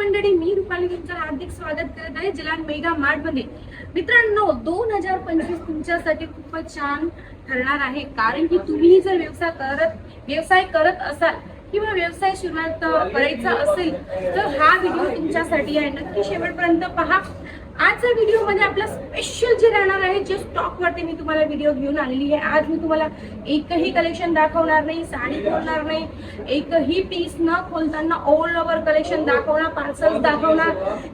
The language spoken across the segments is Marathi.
मी तुमचं हार्दिक स्वागत करत आहे. जिलान मेगा मार्टमध्ये. मित्रांनो दोन हजार पंचवीस तुमच्यासाठी खूपच छान ठरणार आहे. कारण की तुम्ही जर व्यवसाय करत व्यवसाय करत असाल किंवा व्यवसाय सुरुवात करायचा असेल तर हा व्हिडिओ तुमच्यासाठी आहे. नक्की शेवटपर्यंत पहा. आजच्या व्हिडिओमध्ये आपला स्पेशल जे राहणार आहे जे स्टॉक वरती मी तुम्हाला व्हिडिओ घेऊन आलेली आहे. आज मी तुम्हाला एकही कलेक्शन दाखवणार नाही साडी खोलणार नाही एकही पीस न खोलताना ऑल ओव्हर कलेक्शन दाखवणार पार्सल दाखवणार.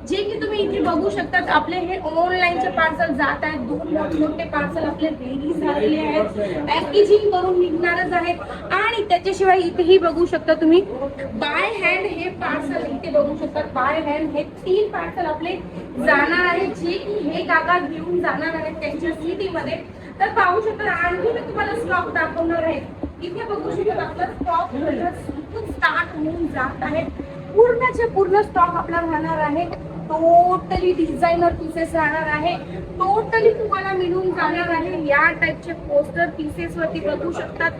जे की तुम्ही इथे बघू शकतात आपले हे ऑनलाईनचे पार्सल जात आहेत. दोन मोठमोठे पार्सल आपले रेडी झालेले आहेत. पॅकेजिंग करून निघणारच आहेत. आणि त्याच्याशिवाय इथेही बघू शकता तुम्ही बाय हँड हे पार्सल इथे बघू शकतात. बाय हँड हे तीन पार्सल आपले जाणार आहेत. जे की हे काका घेऊन जाणार आहेत त्यांच्या सिटीमध्ये. तर पाहू शकता आणखी मी तुम्हाला स्टॉक दाखवणार आहे. इथे बघू शकता आपला स्टॉक स्टार्ट होऊन जात आहे. पूर्णचे पूर्ण स्टॉक आपला राहणार आहे. टोटली डिझायनर पीसेस राहणार आहे. टोटली तुम्हाला मिळून जाणार आहे या टाईपचे पोस्टर पीसेस वरती बघू शकतात.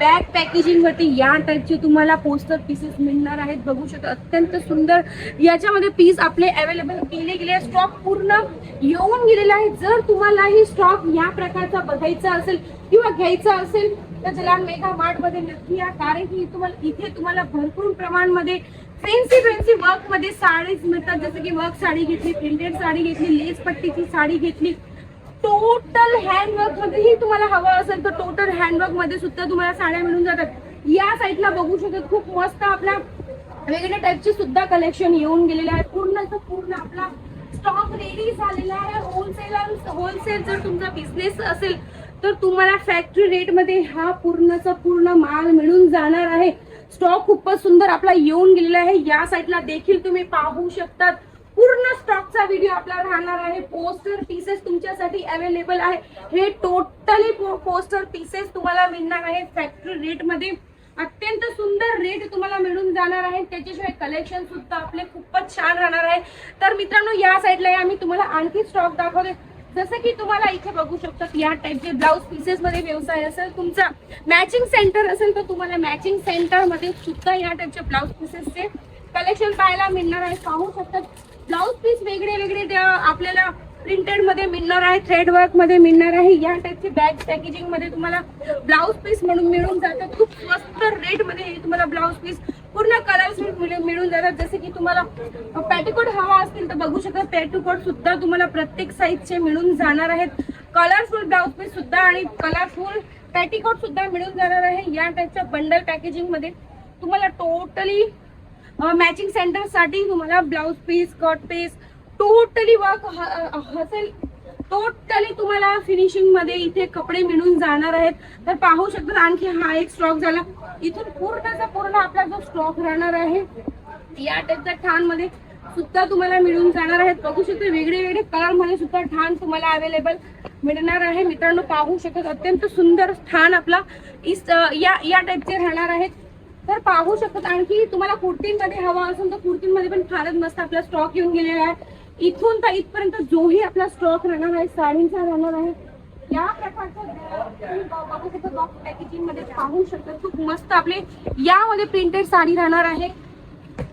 बॅग पॅकेजिंग वरती या टाईपचे तुम्हाला पोस्टर पीसेस मिळणार आहेत. बघू शकता अत्यंत सुंदर. याच्यामध्ये पीस आपले अवेलेबल केले गेले स्टॉक पूर्ण येऊन गेलेला आहे. जर तुम्हालाही स्टॉक या प्रकारचा बघायचा असेल किंवा घ्यायचा असेल तर जलान मेगा मार्टमध्ये नक्की या. कारण की तुम्हाला इथे तुम्हाला भरपूर प्रमाणमध्ये फॅन्सी फॅन्सी वर्कमध्ये साडीज मिळतात. जसं की वर्क साडी घेतली प्रिंटेड साडी घेतली लेस पट्टीची साडी घेतली. टोटल हँडवर्क मध्येही तुम्हाला हवं असेल तर टोटल हँडवर्कमध्ये सुद्धा तुम्हाला साड्या मिळून जातात. या साईडला बघू शकत खूप मस्त आपला वेगवेगळ्या टाईपचे सुद्धा कलेक्शन येऊन गेलेले आहे पूर्णचं पूर्ण आपला स्टॉक रेडी झालेला आहे. होलसेल होलसेल जर तुमचा बिझनेस असेल तर तुम्हाला फॅक्टरी रेटमध्ये हा पूर्णचा पूर्ण माल मिळून जाणार आहे. स्टॉक खूपच सुंदर आपला येऊन गेलेला आहे. या साईडला देखील तुम्ही पाहू शकतात. पूर्ण स्टॉकचा व्हिडिओ आपला राहणार आहे. पोस्टर पीसेस तुमच्यासाठी अवेलेबल आहे. हे टोटली पोस्टर पीसेस तुम्हाला मिळणार आहे फॅक्टरी रेटमध्ये अत्यंत सुंदर रेट तुम्हाला मिळून जाणार आहे. त्याच्याशिवाय कलेक्शन सुद्धा आपले खूपच छान राहणार आहे. तर मित्रांनो या साईडला आम्ही तुम्हाला आणखी स्टॉक दाखवते जसं की तुम्हाला इथे बघू शकतात या टाईपचे ब्लाऊज पीसेस मध्ये व्यवसाय असेल तुमचा मॅचिंग सेंटर असेल तर तुम्हाला मॅचिंग सेंटरमध्ये सुद्धा या टाईपचे ब्लाऊज पीसेसचे कलेक्शन पाहायला मिळणार आहे. पाहू शकतात ब्लाऊज पीस वेगळे वेगळे आपल्याला प्रिंटेडमध्ये मिळणार आहे थ्रेड वर्कमध्ये मिळणार आहे. या टाईपचे बॅग पॅकेजिंगमध्ये तुम्हाला ब्लाऊज पीस म्हणून मिळून जातात खूप स्वस्त रेटमध्ये हे तुम्हाला ब्लाऊज पीस पूर्ण कलर्स मिळून जातात. जसे की तुम्हाला पॅटिकोट हवा असतील तर बघू शकता पॅटिकोट सुद्धा तुम्हाला प्रत्येक साईजचे मिळून जाणार आहेत. कलरफुल ब्लाउज पीस सुद्धा आणि कलरफुल पॅटिकोट सुद्धा मिळून जाणार आहे. या टाईपच्या बंडल पॅकेजिंगमध्ये तुम्हाला टोटली मॅचिंग सेंटरसाठी तुम्हाला blouse piece cut piece totally work hassle totally तुम्हाला फिनिशिंगमध्ये इथे कपडे मिळून जाणार आहेत. तर पाहू शकता आणखी हा एक स्टॉक झाला. इथून पूर्णचा पूर्ण आपला जो स्टॉक राहणार आहे या टाईपच्या ठाणमध्ये सुद्धा तुम्हाला मिळून जाणार आहेत. बघू शकता वेगळे वेगळे कलरमध्ये सुद्धा ठाण तुम्हाला अवेलेबल मिळणार आहे. मित्रांनो पाहू शकत अत्यंत सुंदर ठाण आपला इस या या टाईपचे राहणार आहेत तर पाहू शकतात आणखी तुम्हाला कुर्तींमध्ये हवा असेल तर कुर्तींमध्ये पण फारच मस्त आपला स्टॉक येऊन गेलेला आहे. इथून तर इथपर्यंत जोही आपला स्टॉक राहणार आहे साडींचा राहणार आहे. या प्रकारचं बॉक्स पॅकेजिंगमध्ये पाहू शकता. खूप मस्त आपले यामध्ये प्रिंटेड साडी राहणार आहे.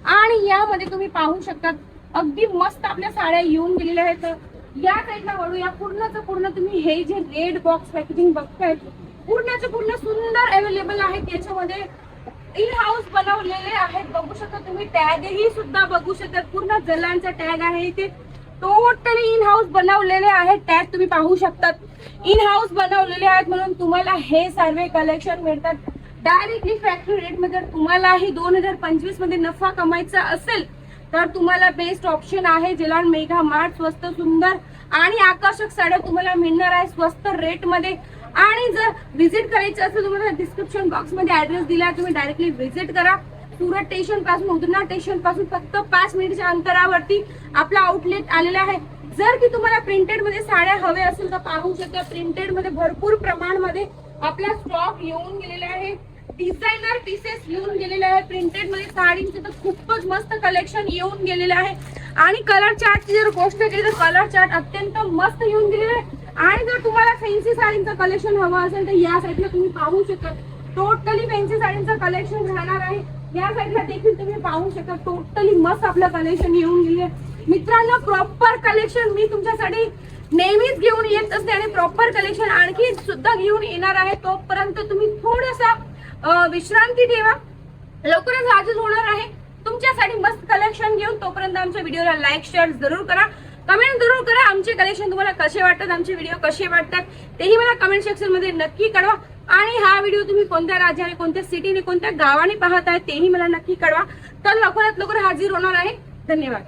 आणि यामध्ये तुम्ही पाहू शकता अगदी मस्त आपल्या साड्या येऊन गेलेल्या आहेत. या साईडला वळू या पूर्णचं पूर्ण तुम्ही हे जे रेड बॉक्स पॅकेजिंग बघताय पूर्णचं पूर्ण सुंदर अवेलेबल आहेत त्याच्यामध्ये इन हाऊस बनवलेले आहेत. बघू शकता तुम्ही टॅगही सुद्धा बघू शकता. पूर्ण जलांचा टॅग आहे इथे. टोटली इन हाऊस बनवलेले आहेत टॅग तुम्ही पाहू शकतात. इन हाऊस बनवलेले आहेत म्हणून तुम्हाला हे सर्व कलेक्शन मिळतात. डायरेक्टली फॅक्टरी रेटमध्ये जर तुम्हालाही दोन हजार पंचवीसमध्ये नफा कमायचा असेल तर तुम्हाला बेस्ट ऑप्शन आहे जिलान मेघा मार्ट स्वस्त सुंदर आणि आकर्षक साड्या तुम्हाला मिळणार आहे स्वस्त रेटमध्ये. आणि जर व्हिजिट करायचं असेल तुम्हाला डिस्क्रिप्शन बॉक्समध्ये ऍड्रेस दिला तुम्ही डायरेक्टली व्हिजिट करा. सुरत स्टेशनपासून उदना स्टेशनपासून फक्त पाच मिनिटच्या अंतरावरती आपला आउटलेट आलेला आहे. जर की तुम्हाला प्रिंटेडमध्ये साड्या हव्या असेल तर पाहू शकता प्रिंटेडमध्ये भरपूर प्रमाणामध्ये आपला स्टॉक येऊन गेलेला आहे. डिझायनर पीसेस येऊन गेलेले आहे प्रिंटेडमध्ये साडींचे तर खूपच मस्त कलेक्शन येऊन गेलेले आहे. आणि कलर चार्टची जर गोष्ट केली तर कलर चार्ट अत्यंत मस्त येऊन गेलेला आहे. आणि जर तुम्हाला फॅन्सी साडींचं कलेक्शन हवं असेल तर या साईडला तुम्ही पाहू शकता. टोटली फॅन्सी साडींचं कलेक्शन राहणार आहे. या साईडला देखील तुम्ही पाहू शकता टोटली मस्त आपलं कलेक्शन येऊन गेले मित्रांनो प्रॉपर कलेक्शन मी तुमच्यासाठी नेहमीच घेऊन येत असते आणि प्रॉपर कलेक्शन आणखी सुद्धा घेऊन येणार आहे. तोपर्यंत तुम्ही थोडासा विश्रांती ठेवा. लवकरच आजच होणार आहे. तुमच्यासाठी मस्त कलेक्शन घेऊन तोपर्यंत आमच्या व्हिडिओला लाईक शेअर जरूर करा. कमेंट जरूर करा. आमचे कलेक्शन तुम्हाला कसे वाटतात आमचे व्हिडिओ कसे वाटतात तेही मला कमेंट सेक्शनमध्ये नक्की कळवा. आणि हा व्हिडिओ तुम्ही कोणत्या राज्याने कोणत्या सिटीने कोणत्या गावाने पाहत आहे तेही मला नक्की कळवा. तर लवकरात लवकर हाजीर होणार आहे. धन्यवाद.